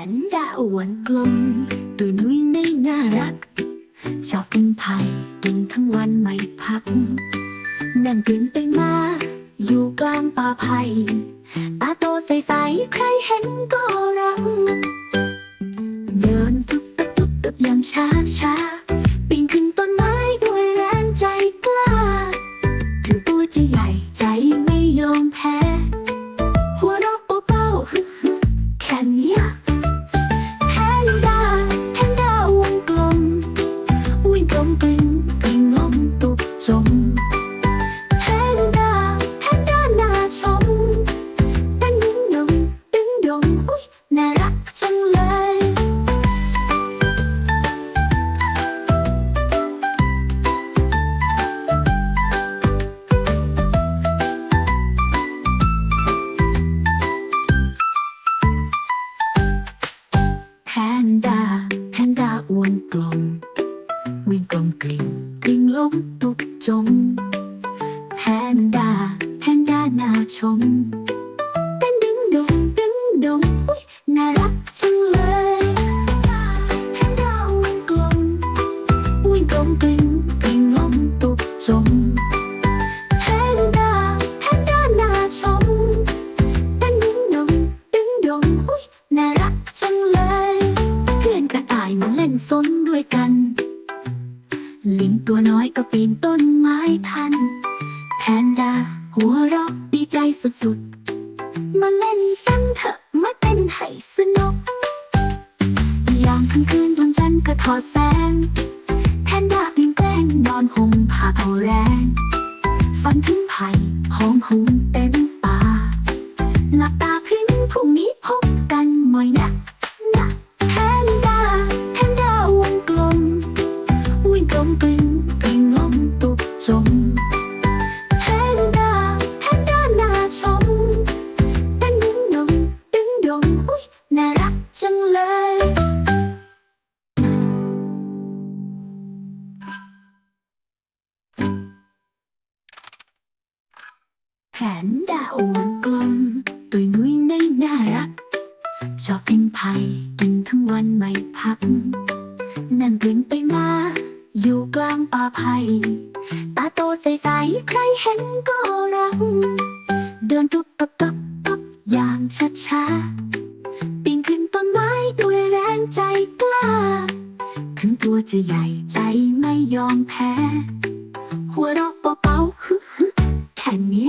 อ้วนกลมตัวนุ้ยในน่ารัก ชอบกินไผ่กินทั้งวันไม่พัก นั่งกลืนไปมา อยู่กลางป่าไผ่ตาโตใสๆใครเห็นก็รัก เดินตุ๊บตับตุ๊บตับอย่างช้าช้าปีนขึ้นต้นไม้ด้วยแรงใจกล้า ถึงตัวจะใหญ่ใจไม่ยอมแพ้ หัวเราะเบาๆแค่เนี้ วิ่งกลมกลิ่งกลิ่งล้มตุกจมแพนด้าแพนด้าน่าชมเต้นดึงดงดึงดงอุ๊ยน่ารักจังเลยแพนด้าอ้วนกลมวิ่งกลมกลิ่งกลิ่งล้มตุกจมแพนด้าแพนด้าน่าชมเต้นดึงดงดึงดงอุ๊ยน่ารักจังเลย เพื่อนกระต่ายมาเล่นซนด้วยกัน ลิงตัวน้อยก็ปีนต้นไม้ทัน แพนด้าหัวเราะดีใจสุดๆ มาเล่นกันเถอะมาเต้นให้สนุก ยามค่ำคืนดวงจันทร์ก็ทอดแสง แพนด้าปีนแกล้งนอนห่มผ้าเอาแรง ฝันถึงไผ่หอมหุงเต็ม น่ารักจังเลยแผนดาวกลม ตุยนุ้ยในน่ารัก ชอบกินไผ่กินทั้งวันไม่พัก นั่งกลิ้งไปมา อยู่กลางป่าไผ่ตาโตใสๆ ใครเห็นก็รัก เดินตุบตับตับตับอย่างช้าช้าๆ จะใหญ่ใจไม่ยอมแพ้ หัวเราะเบาๆแค่นี้